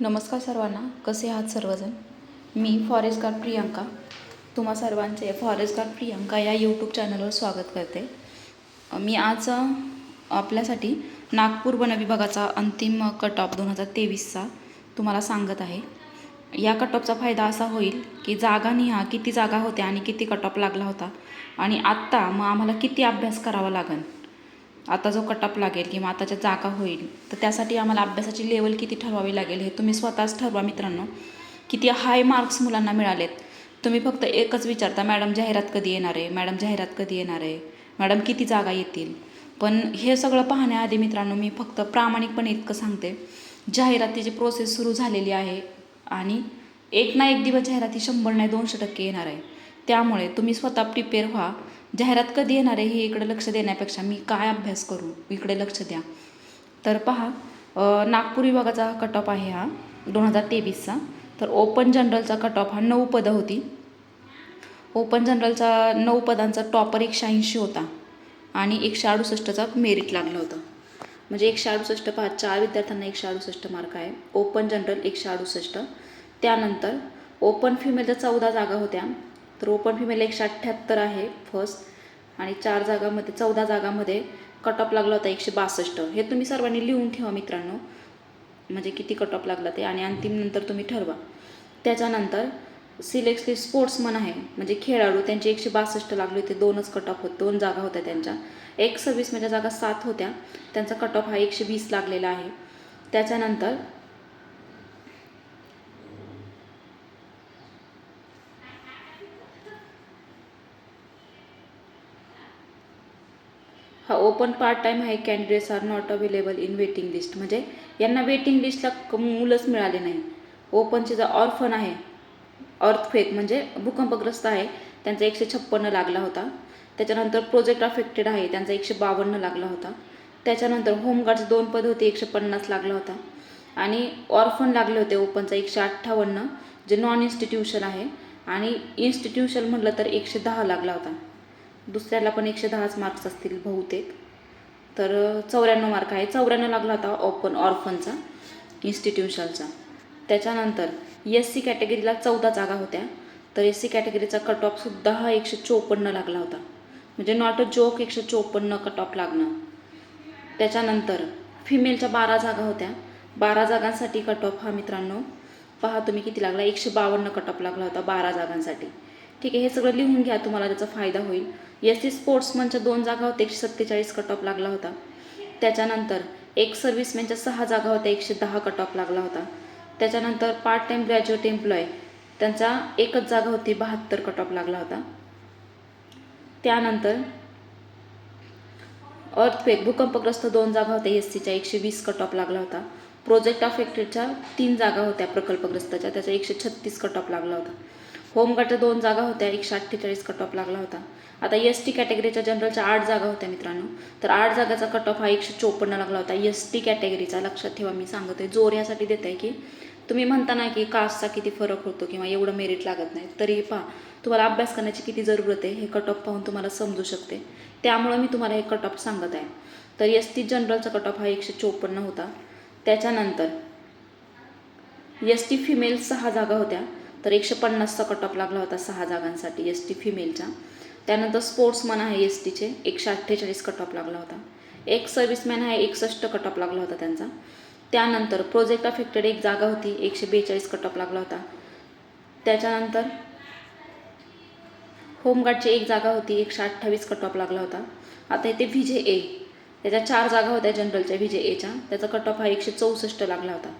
नमस्कार सर्वांना कसे आहात सर्वजण? मी फॉरेस्ट गार्ड प्रियांका. तुम्हा सर्वांचे फॉरेस्ट गार्ड प्रियांका या यूट्यूब चॅनलवर स्वागत करते. मी आज आपल्यासाठी नागपूर वन विभागाचा अंतिम कट ऑफ दोन हजार तेवीसचा तुम्हाला सांगत आहे. या कट ऑफचा फायदा असा होईल की जागा निहा किती जागा होत्या आणि किती कट ऑफ लागला होता आणि आत्ता मग आम्हाला किती अभ्यास करावा लागेल आता जो कटअप लागेल किंवा आताच्या जागा होईल तर त्यासाठी आम्हाला अभ्यासाची लेवल किती ठरवावी लागेल हे तुम्ही स्वतःच ठरवा मित्रांनो. किती हाय मार्क्स मुलांना मिळालेत तुम्ही फक्त एकच विचारता मॅडम जाहिरात कधी येणार आहे? मॅडम जाहिरात कधी येणार आहे? मॅडम किती जागा येतील? पण हे सगळं पाहण्याआधी मित्रांनो मी फक्त प्रामाणिकपणे इतकं सांगते. जाहिरातीची प्रोसेस सुरू झालेली आहे आणि एक ना एक दिवस जाहिराती शंभर नाही दोनशे टक्के येणार आहे. त्यामुळे तुम्ही स्वतः प्रिपेअर व्हा. जाहिरात कधी येणार आहे हे इकडे लक्ष देण्यापेक्षा मी काय अभ्यास करू? इकडे लक्ष द्या. तर पहा नागपूर विभागाचा कट ऑफ आहे हा दोन हजार तेवीसचा. तर ओपन जनरलचा कट ऑफ हा नऊ पदं होती. ओपन जनरलचा नऊ पदांचा टॉपर एकशे ऐंशी होता आणि एकशे अडुसष्टचा मेरिट लागलं होतं. म्हणजे एकशे अडुसष्ट पहा चार विद्यार्थ्यांना एकशे अडुसष्ट मार्क आहे. ओपन जनरल एकशे अडुसष्ट. त्यानंतर ओपन फिमेलच्या चौदा जागा होत्या. तर ओपन फिमेल एकशे अठ्ठ्याहत्तर आहे फर्स्ट आणि चार जागामध्ये चौदा जागामध्ये कट ऑफ लागला होता एकशे बासष्ट. हे तुम्ही सर्वांनी लिहून ठेवा मित्रांनो. म्हणजे किती कट ऑफ लागला ते. आणि अंतिम नंतर तुम्ही ठरवा. त्याच्यानंतर सिलेक्टली स्पोर्ट्समन आहे म्हणजे खेळाडू त्यांचे एकशे बासष्ट लागले होते. दोनच कट ऑफ होते दोन जागा होत्या त्यांच्या. एक सव्वीस म्हणजे जागा सात होत्या. त्यांचा कट ऑफ हा एकशे वीस लागलेला आहे. त्याच्यानंतर हा ओपन पार्ट टाईम आहे. Candidates are not available in waiting list म्हणजे यांना वेटिंग लिस्टला मुलंच मिळाले नाही. ओपनचे जर ऑर्फन आहे अर्थफेक म्हणजे भूकंपग्रस्त आहे त्यांचा एकशे छप्पन्न लागला होता. त्याच्यानंतर प्रोजेक्ट अफेक्टेड आहे त्यांचा एकशे बावन्न लागला होता. त्याच्यानंतर होमगार्डचे दोन पद होते एकशे पन्नास लागला होता. आणि ऑर्फन लागले होते ओपनचा एकशे अठ्ठावन्न जे नॉन इन्स्टिट्यूशन आहे. आणि इन्स्टिट्यूशन म्हटलं तर एकशे दहा लागला होता. दुसऱ्याला पण एकशे दहाच मार्क्स असतील बहुतेक. तर चौऱ्याण्णव मार्क आहे. चौऱ्याण्णव लागला होता ओपन ऑर्फनचा इन्स्टिट्यूशनचा त्याच्यानंतर एस सी कॅटेगरीला चौदा जागा होत्या. तर एस सी कॅटेगरीचा कट ऑफसुद्धा हा एकशे चोपन्न लागला होता. म्हणजे नॉट अ जोक एकशे चोपन्न कट ऑफ लागणं. त्याच्यानंतर फिमेलच्या बारा जागा होत्या. बारा जागांसाठी कट ऑफ हा मित्रांनो. पहा तुम्ही किती लागला? एकशे बावन्न कट ऑफ लागला होता बारा जागांसाठी. ठीक आहे हे सगळं लिहून घ्या तुम्हाला त्याचा फायदा होईल. एस सी स्पोर्ट्समनच्या दोन जागा होत्या एकशे सत्तेचाळीस कट ऑफ लागला होता. त्याच्यानंतर एक सर्व्हिसमॅनच्या सहा जागा होत्या एकशे दहा कट ऑफ लागला होता. त्याच्यानंतर पार्ट टाईम ग्रॅज्युएट एम्प्लॉय त्यांचा एकच जागा होती बहात्तर कट ऑफ लागला होता. त्यानंतर अर्थक्वेक भूकंपग्रस्त दोन जागा होत्या एस सीच्या एकशे वीस कट ऑफ लागला होता. प्रोजेक्ट अफेक्टेडच्या तीन जागा होत्या प्रकल्पग्रस्ताच्या त्याचा एकशे छत्तीस कट ऑफ लागला होता. होमगार्डच्या दोन जागा होत्या एकशे अठ्ठेचाळीस कट ऑफ लागला होता. आता एस टी कॅटेगरीच्या जनरलच्या आठ जागा होत्या मित्रांनो. तर आठ जागाचा कट ऑफ हा एकशे चोपन्न लागला होता. एस टी कॅटेगरीचा लक्षात ठेवा मी सांगत आहे जोर यासाठी देत आहे की तुम्ही म्हणता ना की कास्टचा किती फरक होतो किंवा एवढं मेरिट लागत नाही. तरी पहा तुम्हाला अभ्यास करण्याची किती जरूरत आहे हे कट ऑफ पाहून तुम्हाला समजू शकते. त्यामुळं मी तुम्हाला हे कट ऑफ सांगत आहे. तर एस टी जनरलचा कट ऑफ हा एकशे चोपन्न होता. त्याच्यानंतर एस टी फिमेल सहा जागा होत्या. तर एकशे पन्नासचा कट ऑफ लागला होता सहा जागांसाठी एस टी फिमेलच्या त्यानंतर स्पोर्ट्समन आहे एस टीचे एकशे अठ्ठेचाळीस कट ऑफ लागला होता. एक सर्व्हिसमॅन आहे एकसष्ट कट ऑफ लागला होता त्यांचा. त्यानंतर प्रोजेक्ट अफेक्टेड एक जागा होती एकशे बेचाळीस कट ऑफ लागला होता. त्याच्यानंतर होमगार्डची एक जागा होती एकशे अठ्ठावीस कट ऑफ लागला होता. आता इथे व्ही जे ए त्याच्या चार जागा होत्या जनरलच्या व्ही जे एच्या त्याचा कट ऑफ हा एकशे चौसष्ट लागला होता.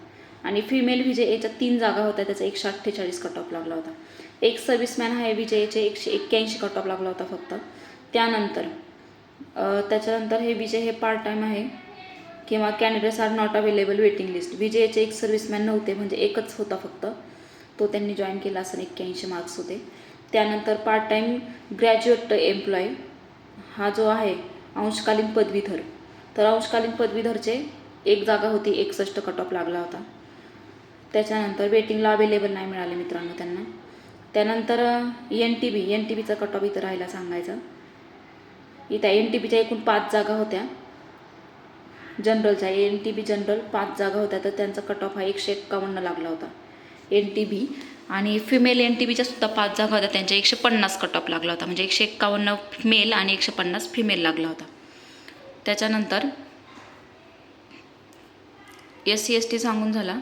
आणि फिमेल विजय याच्या तीन जागा होत्या. त्याचा एकशे अठ्ठेचाळीस कट ऑफ लागला होता. एक सर्व्हिसमॅन हा विजयचे एकशे एक्क्याऐंशी कट ऑफ लागला होता फक्त. त्यानंतर त्याच्यानंतर हे विजय हे पार्ट टाईम आहे. किंवा candidates are not available waiting list विजयचे एक सर्व्हिसमॅन नव्हते म्हणजे एकच होता फक्त. तो त्यांनी जॉईन केला असं एक्क्याऐंशी मार्क्स होते. त्यानंतर पार्ट टाईम ग्रॅज्युएट एम्प्लॉय हा जो आहे अंशकालीन पदवीधर. तर अंशकालीन पदवीधरचे एक जागा होती एकसष्ट कट ऑफ लागला होता. त्याच्यानंतर वेटिंगला अवेलेबल नाही मिळाले मित्रांनो त्यांना. त्यानंतर N T B N T बीचा कट ऑफ इथं राहायला सांगायचं. इथं एन टी बीच्या एकूण पाच जागा होत्या. जनरलच्या एन टी बी जनरल पाच जागा होत्या तर त्यांचा कट ऑफ हा एकशे एक्कावन्न लागला होता. एन टी बी आणि फिमेल एन टी बीच्या सुद्धा पाच जागा होत्या त्यांच्या एकशे पन्नास कट ऑफ लागला होता. म्हणजे एकशे एक्कावन्न मेल आणि एकशे पन्नास फिमेल लागला होता. त्याच्यानंतर एस सी एस टी सांगून झाला.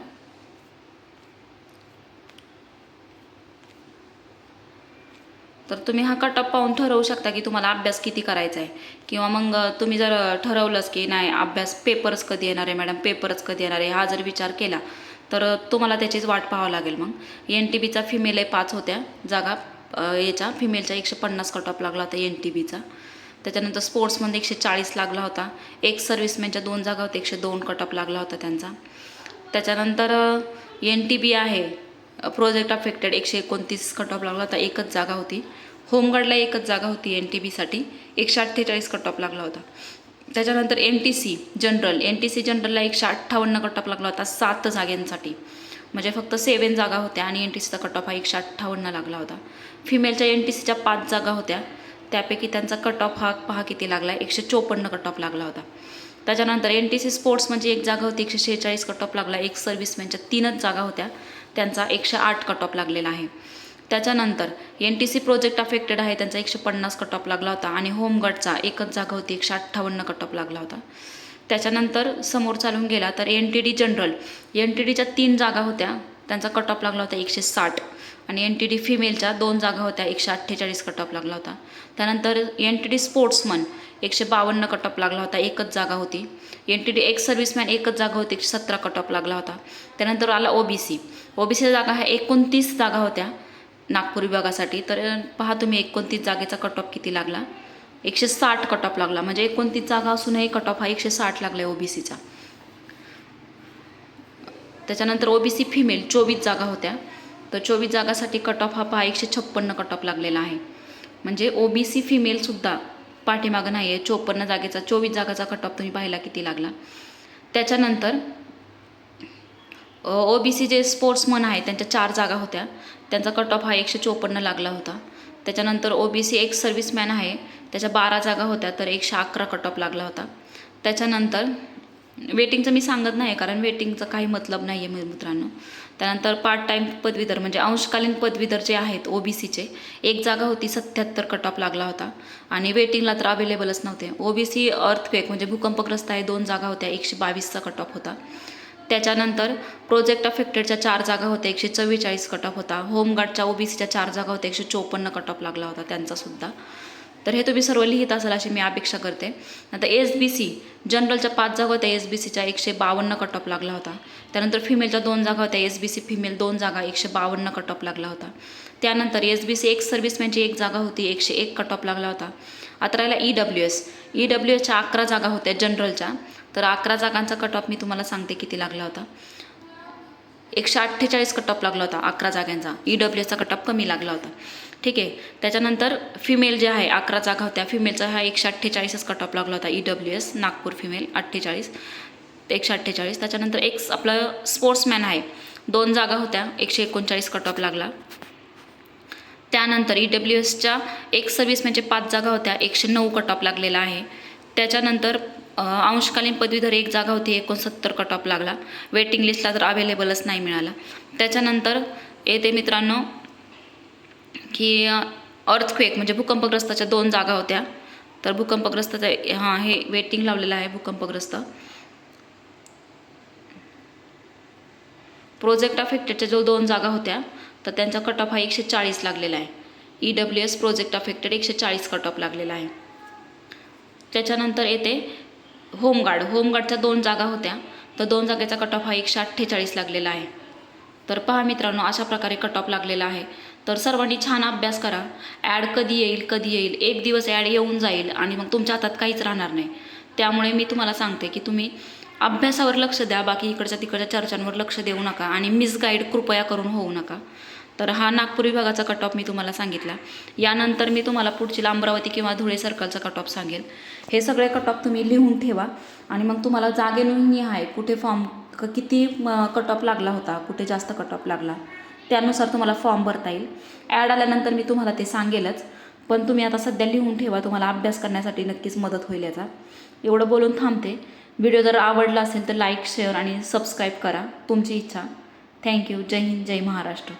तर तुम्ही हा कटअप पाहून ठरवू शकता की तुम्हाला अभ्यास किती करायचा आहे. किंवा मग तुम्ही जर ठरवलंच की नाही अभ्यास पेपरच कधी येणार आहे मॅडम पेपरच कधी येणार आहे? हा जर विचार केला तर तुम्हाला त्याचीच वाट पाहावं लागेल मग. एन टी बीचा फिमेल आहे पाच होत्या जागा याच्या. फिमेलच्या एकशे पन्नास कटअप लागला होता एन टी बीचा त्याच्यानंतर स्पोर्ट्समध्ये एकशे चाळीस लागला होता. एक सर्व्हिसमॅनच्या दोन जागा होत्या एकशे दोन कटअप लागला होता त्यांचा. त्याच्यानंतर एन टी बी आहे. प्रोजेक्ट अफेक्टेड एकशे एकोणतीस कट ऑफ लागला होता एकच जागा होती. होमगार्डला एकच जागा होती एन टी बीसाठी एकशे अठ्ठेचाळीस कट ऑफ लागला होता. त्याच्यानंतर N T C general N T C जनरलला एकशे अठ्ठावन्न कट ऑफ लागला होता सात जागेंसाठी. म्हणजे फक्त सेवन जागा होत्या आणि एन टी सीचा कट ऑफ हा एकशे अठ्ठावन्न लागला होता. फिमेलच्या एन टी सीच्या पाच जागा होत्या. त्यापैकी त्यांचा कट ऑफ हा पहा किती लागला एकशे चोपन्न कट ऑफ लागला होता. त्याच्यानंतर एन टी सी स्पोर्ट्स म्हणजे एक जागा होती एकशे शेहेचाळीस कट ऑफ लागला. एक सर्व्हिसमॅनच्या तीनच जागा होत्या. त्यांचा एकशे आठ कट ऑफ लागलेला आहे. त्याच्यानंतर N T C project affected आहे त्यांचा एकशे पन्नास कट ऑफ लागला होता आणि होमगडचा एकच जागा होती एकशे अठ्ठावन्न कट ऑफ लागला होता. त्याच्यानंतर समोर चालून गेला तर N T D general N T डीच्या तीन जागा होत्या त्यांचा कट ऑफ लागला होता एकशे साठ आणि एन टी डी फिमेलच्या दोन जागा होत्या एकशे अठ्ठेचाळीस कट ऑफ लागला होता. त्यानंतर एन टी डी स्पोर्ट्समन एकशे बावन्न कट ऑफ लागला होता एकच जागा होती. N T D ex serviceman एकच जागा होती एकशे सतरा कट ऑफ लागला होता. त्यानंतर आला O B C O B C जागा ह्या एकोणतीस जागा होत्या नागपूर विभागासाठी. तर पहा तुम्ही एकोणतीस जागेचा कट ऑफ किती लागला? एकशे साठ कट ऑफ लागला. म्हणजे एकोणतीस जागा असूनही कट ऑफ हा एकशे साठ लागला आहे ओ बी सीचा त्याच्यानंतर ओ बी सी फिमेल चोवीस जागा होत्या. तर चोवीस जागासाठी कट ऑफ हा पहा एकशे छप्पन्न कट ऑफ लागलेला आहे. म्हणजे ओ बी सी फिमेलसुद्धा पाठीमागं नाही आहे चोपन्न जागेचा चोवीस जागाचा कट ऑफ तुम्ही पाहिला किती लागला? त्याच्यानंतर ओ बी सी जे स्पोर्ट्समन आहे त्यांच्या चार जागा होत्या. त्यांचा कट ऑफ हा एकशे चोपन्न लागला होता. त्याच्यानंतर ओ बी सी एक सर्व्हिसमॅन आहे त्याच्या बारा जागा होत्या तर एकशे अकरा कट ऑफ लागला होता. त्याच्यानंतर वेटिंगचं मी सांगत नाही कारण वेटिंगचं काही मतलब नाही आहे मित्रांनो. त्यानंतर पार्ट टाईम पदवीधर म्हणजे अंशकालीन पदवीधर जे आहेत ओ बी सीचे एक जागा होती सत्याहत्तर कट ऑफ लागला होता. आणि वेटिंगला तर अवेलेबलच नव्हते. ओ बी सी अर्थक्वेक म्हणजे भूकंपग्रस्त आहे दोन जागा होत्या एकशे बावीसचा कट ऑफ होता. त्याच्यानंतर प्रोजेक्ट अफेक्टेडच्या चार जागा होत्या. एकशे चव्वेचाळीस कट ऑफ होता होमगार्डच्या ओ बी सीच्या चार जागा होत्या. एकशे चोपन्न कट ऑफ लागला होता त्यांचासुद्धा. तर हे तुम्ही सर्व लिहित असाल अशी मी अपेक्षा करते. नंतर एस बी सी जनरलच्या पाच जागा होत्या. एस बी सीच्या एकशे बावन्न कट ऑफ लागला होता. त्यानंतर फिमेलच्या दोन जागा होत्या. एस बी सी फिमेल दोन जागा एकशे बावन्न कट ऑफ लागला होता. त्यानंतर एस बी सी एक सर्व्हिसमॅनची एक जागा होती. एकशे एक कट ऑफ लागला होता. आता राहिला E W S E W एसच्या अकरा जागा होत्या जनरलच्या तर अकरा जागांचा कट ऑफ मी तुम्हाला सांगते किती लागला होता. एकशे अठ्ठेचाळीस कट ऑफ लागला होता अकरा जागांचा. ई डब्ल्यू एसचा कट ऑफ कमी लागला होता. ठीक आहे? त्याच्यानंतर फिमेल जे आहे अकरा जागा होत्या. फिमेलचा हा एकशे अठ्ठेचाळीसच कट ऑफ लागला होता. E W S Nagpur female अठ्ठेचाळीस. एकशे अठ्ठेचाळीस. त्याच्यानंतर एक आपलं स्पोर्ट्समॅन आहे. दोन जागा होत्या. एकशे एकोणचाळीस कट ऑफ लागला. त्यानंतर ई डब्ल्यू एसच्या एक सर्व्हिसमॅनचे पाच जागा होत्या. एकशे नऊ कट ऑफ लागलेला आहे. त्याच्यानंतर अंशकालीन पदवीधर एक जागा होती एकोणसत्तर कट ऑफ लागला. वेटिंग लिस्टला तर अवेलेबलच नाही मिळाला. त्याच्यानंतर येते मित्रांनो की अर्थक्वेक म्हणजे भूकंपग्रस्ताच्या दोन जागा होत्या. तर भूकंपग्रस्ताचं हां हे वेटिंग लावलेलं आहे भूकंपग्रस्त. प्रोजेक्ट अफेक्टेडच्या जो दोन जागा होत्या तर त्यांचा कट ऑफ हा एकशे चाळीस लागलेला आहे. E W S project affected एकशे चाळीस कट ऑफ लागलेला आहे. त्याच्यानंतर येते होमगार्ड. होमगार्डच्या दोन जागा होत्या. तर दोन जागेचा कट ऑफ हा एकशे अठ्ठेचाळीस लागलेला आहे. तर पहा मित्रांनो अशा प्रकारे कट ऑफ लागलेला आहे. तर सर्वांनी छान अभ्यास करा. ॲड कधी येईल कधी येईल. एक दिवस ॲड येऊन जाईल आणि मग तुमच्या हातात काहीच राहणार नाही. त्यामुळे मी तुम्हाला सांगते की तुम्ही अभ्यासावर लक्ष द्या. बाकी इकडच्या तिकडच्या चर्चांवर लक्ष देऊ नका आणि मिसगाईड कृपया करून होऊ नका. तर हा नागपूर विभागाचा कट ऑफ मी तुम्हाला सांगितला. यानंतर मी तुम्हाला पुढची अमरावती किंवा धुळे सर्कलचा कट ऑफ सांगेल. हे सगळे कट ऑफ तुम्ही लिहून ठेवा आणि मग तुम्हाला जागेनुनी आहे कुठे फॉर्म क किती कट ऑफ लागला होता कुठे जास्त कट ऑफ लागला त्यानुसार तुम्हाला फॉर्म भरता येईल. ॲड आल्यानंतर मी तुम्हाला ते सांगेलच पण तुम्ही आता सध्या लिहून ठेवा तुम्हाला अभ्यास करण्यासाठी नक्कीच मदत होईल याचा. एवढं बोलून थांबते. व्हिडिओ जर आवडला असेल तर लाईक शेअर आणि सबस्क्राईब करा तुमची इच्छा. थँक्यू जय हिंद जय महाराष्ट्र.